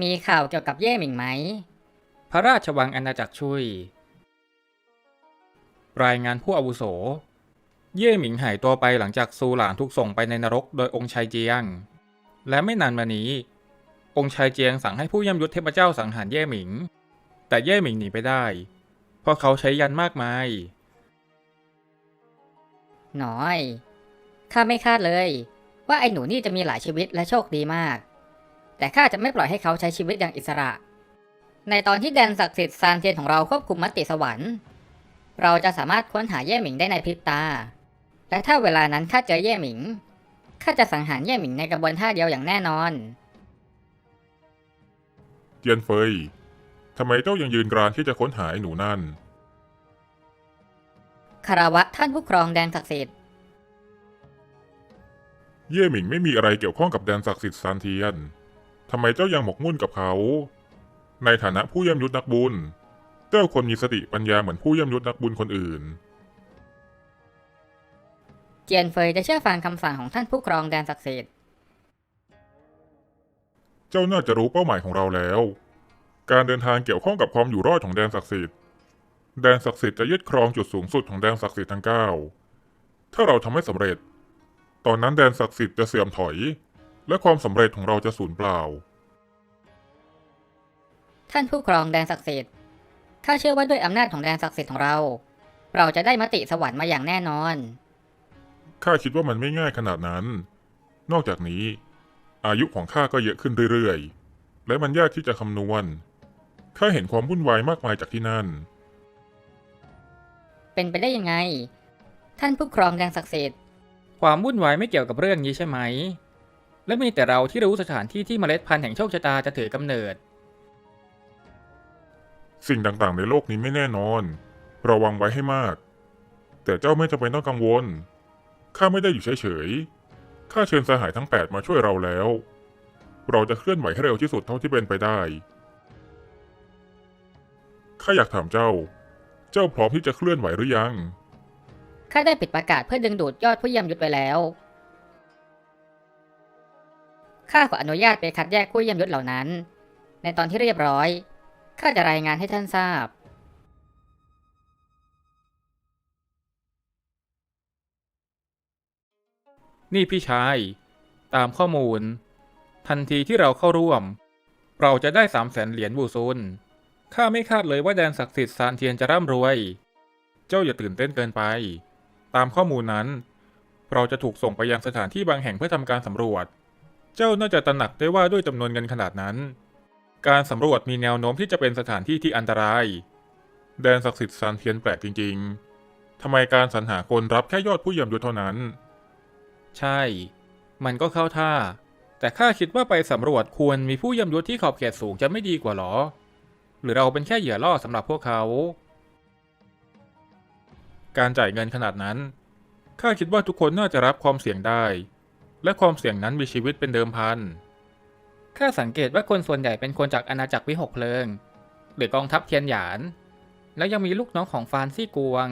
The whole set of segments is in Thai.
มีข่าวเกี่ยวกับเย่หมิงไหม พระราชวังอาณาจักรชุย รายงานผู้อาวุโส เย่หมิงหายตัวไปหลังจากซูหลานถูกส่งไปในนรกโดยองค์ชายเจียง และไม่นานมานี้ องค์ชายเจียงสั่งให้ผู้ย่ำยุทธเทพเจ้าสังหารเย่หมิง แต่เย่หมิงหนีไปได้ เพราะเขาใช้ยันมากมายหน่อย ข้าไม่คาดเลย ว่าไอ้หนูนี่จะมีหลายชีวิตและโชคดีมาก แต่ข้าจะไม่ปล่อยให้เขาใช้ชีวิตอย่างอิสระ ในตอนที่แดนศักดิ์สิทธิ์ซานเทียนของเราควบคุมมติสวรรค์ เราจะสามารถค้นหาเย่หมิงได้ในพริบตา และถ้าเวลานั้นข้าเจอเย่หมิงข้าจะสังหารเย่หมิงในกระบวนท่าเดียวอย่างแน่นอน เจียนเฟยทำไมเจ้ายังยืนกรานที่จะค้นหาไอ้หนูนั่น คารวะท่านผู้ครองแดนศักดิ์สิทธิ์ เย่หมิงไม่มีอะไรเกี่ยวข้องกับแดนศักดิ์สิทธิ์ซานเทียน ทำไมเจ้ายังหมกมุ่นกับเขา ในฐานะผู้ย่ำยุทธนักบุญ เจ้าคนมีสติปัญญาเหมือนผู้ย่ำยุทธนักบุญคนอื่น เจียนเฟยจะเชื่อฟังคำสั่งของท่านผู้ครองแดนศักดิ์สิทธิ์ เจ้าน่าจะรู้เป้าหมายของเราแล้ว การเดินทางเกี่ยวข้องกับความอยู่รอดของแดนศักดิ์สิทธิ์ แดนศักดิ์สิทธิ์จะยึดครองจุดสูงสุดของแดนศักดิ์สิทธิ์ทั้งเก้าถ้าเราทำให้สำเร็จ ตอนนั้นแดนศักดิ์สิทธิ์จะเสื่อมถอย และความสำเร็จของเราจะสูญเปล่า ท่านผู้ครองแดนศักดิ์สิทธิ์ข้าเชื่อว่าด้วยอำนาจของแดนศักดิ์สิทธิ์ของเรา เราจะได้มติสวรรค์มาอย่างแน่นอน ข้าคิดว่ามันไม่ง่ายขนาดนั้น นอกจากนี้ อายุของข้าก็เยอะขึ้นเรื่อยๆ และมันยากที่จะคำนวณ ข้าเห็นความวุ่นวายมากมายจากที่นั่น เป็นไปได้ยังไง ท่านผู้ครองแดนศักดิ์สิทธิ์ ความวุ่นวายไม่เกี่ยวกับเรื่องนี้ใช่ไหม และมีแต่เราที่รู้สถานที่ที่เมล็ดพันธุ์แห่งโชคชะตาจะถือกำเนิด สิ่งต่างๆ ในโลกนี้ไม่แน่นอน ระวังไว้ให้มาก แต่เจ้าไม่จำเป็นต้องกังวล ข้าไม่ได้อยู่เฉยๆ ข้าเชิญสหายทั้งแปดมาช่วยเราแล้ว เราจะเคลื่อนไหวให้เร็วที่สุดเท่าที่เป็นไปได้ ข้าอยากถามเจ้า เจ้าพร้อมที่จะเคลื่อนไหวหรือยัง ข้าได้ปิดประกาศเพื่อดึงดูดยอดผู้เยี่ยมยุทธไว้แล้ว ข้าขออนุญาตไปคัดแยกผู้เยี่ยมยุทธเหล่านั้น ในตอนที่เรียบร้อย ข้าจะรายงานให้ท่านทราบ นี่พี่ชาย ตามข้อมูล ทันทีที่เราเข้าร่วม เราจะได้สามแสนเหรียญบูซุนข้าไม่คาดเลยว่าแดนศักดิ์สิทธิ์ซานเทียนจะร่ำรวย เจ้าอย่าตื่นเต้นเกินไป ตามข้อมูลนั้น เราจะถูกส่งไปยังสถานที่บางแห่งเพื่อทำการสำรวจ เจ้าน่าจะตระหนักได้ว่าด้วยจำนวนเงินขนาดนั้น การสำรวจมีแนวโน้มที่จะเป็นสถานที่ที่อันตราย แดนศักดิ์สิทธิ์ซานเทียนแปลกจริง ๆทำไมการสรรหาคนรับแค่ยอดผู้เยี่ยมยุทธเท่านั้น ใช่ มันก็เข้าท่า แต่ข้าคิดว่าไปสำรวจควรมีผู้ย่ำยุทธที่ขอบเขตสูงจะไม่ดีกว่าหรอ หรือเราเป็นแค่เหยื่อล่อสำหรับพวกเขา การจ่ายเงินขนาดนั้นข้าคิดว่าทุกคนน่าจะรับความเสี่ยงได้ และความเสี่ยงนั้นมีชีวิตเป็นเดิมพันข้าสังเกตว่าคนส่วนใหญ่เป็นคนจากอาณาจักรวิหกเพลิง หรือกองทัพเทียนหยาน แล้วยังมีลูกน้องของฟานซี่กวง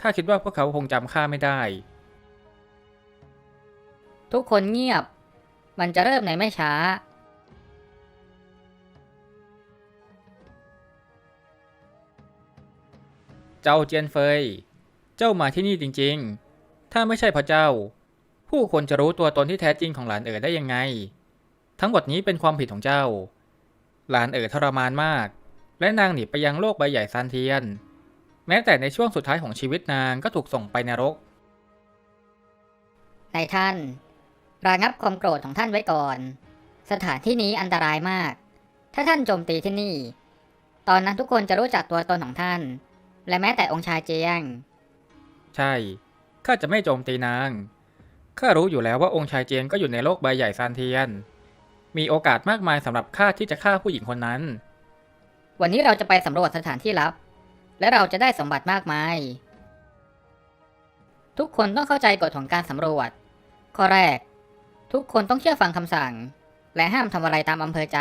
ข้าคิดว่าพวกเขาคงจำข้าไม่ได้ ทุกคนเงียบ มันจะเริ่มในไม่ช้า เจ้าเจียนเฟย เจ้ามาที่นี่จริงๆ ถ้าไม่ใช่พระเจ้า ผู้คนจะรู้ตัวตนที่แท้จริงของหลานเอ๋อได้ยังไง ทั้งหมดนี้เป็นความผิดของเจ้า หลานเอ๋อทรมานมาก และนางหนีไปยังโลกใบใหญ่ซานเทียน แม้แต่ในช่วงสุดท้ายของชีวิตนางก็ถูกส่งไปนรกในท่าน ระงับความโกรธของท่านไว้ก่อน สถานที่นี้อันตรายมาก ถ้าท่านโจมตีที่นี่ ตอนนั้นทุกคนจะรู้จักตัวตนของท่าน และแม้แต่องค์ชายเจียง ใช่ ข้าจะไม่โจมตีนาง ข้ารู้อยู่แล้วว่าองค์ชายเจียงก็อยู่ในโลกใบใหญ่ซานเทียน มีโอกาสมากมายสำหรับข้าที่จะฆ่าผู้หญิงคนนั้น วันนี้เราจะไปสำรวจสถานที่ลับ และเราจะได้สมบัติมากมาย ทุกคนต้องเข้าใจกฎของการสำรวจ ข้อแรก ทุกคนต้องเชื่อฟังคำสั่ง และห้ามทำอะไรตามอำเภอใจ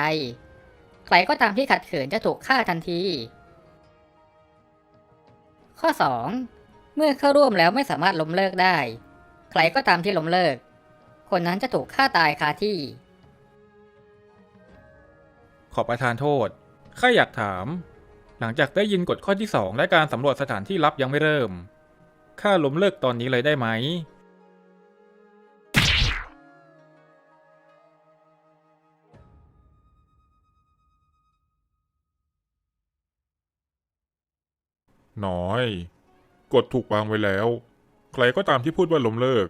ใครก็ตามที่ขัดขืนจะถูกฆ่าทันที ข้อ 2 เมื่อเข้าร่วมแล้วไม่สามารถล้มเลิกได้ ครก็ตามที่ล้มเลิก คนนั้นจะถูกฆ่าตายคาที่ ขอประทานโทษ ข้าอยากถาม หลังจากได้ยินกฎข้อที่สองและการสำรวจสถานที่ลับยังไม่เริ่ม ข้าล้มเลิกตอนนี้เลยได้ไหม น้อย กฎถูกวางไว้แล้ว ใครก็ตามที่พูดว่าล้มเลิก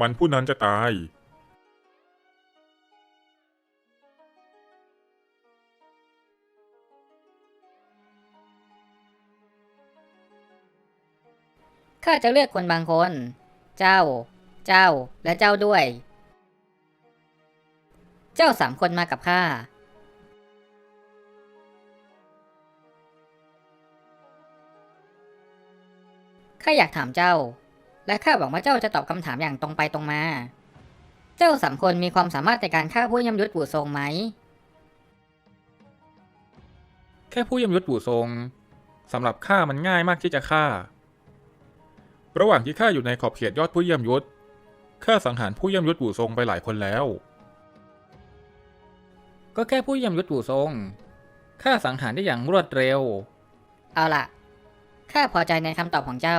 มันผู้นั้นจะตาย ข้าจะเลือกคนบางคน เจ้า เจ้า และเจ้าด้วย เจ้าสามคนมากับข้า ข้าอยากถามเจ้า และข้าหวังว่าเจ้าจะตอบคำถามอย่างตรงไปตรงมา เจ้าสามคนมีความสามารถในการฆ่าผู้ย่ำยุดปู่ทรงไหม แค่ผู้ยำยศปู่ทรงสำหรับข้ามันง่ายมากที่จะฆ่า ระหว่างที่ข้าอยู่ในขอบเขตยอดผู้เยี่ยมยศข้าสังหารผู้เยี่ยมยศปู่ทรงไปหลายคนแล้ว ก็แค่ผู้เยี่ยมยศปู่ทรงข้าสังหารได้อย่างรวดเร็ว เอาล่ะ ข้าพอใจในคำตอบของเจ้า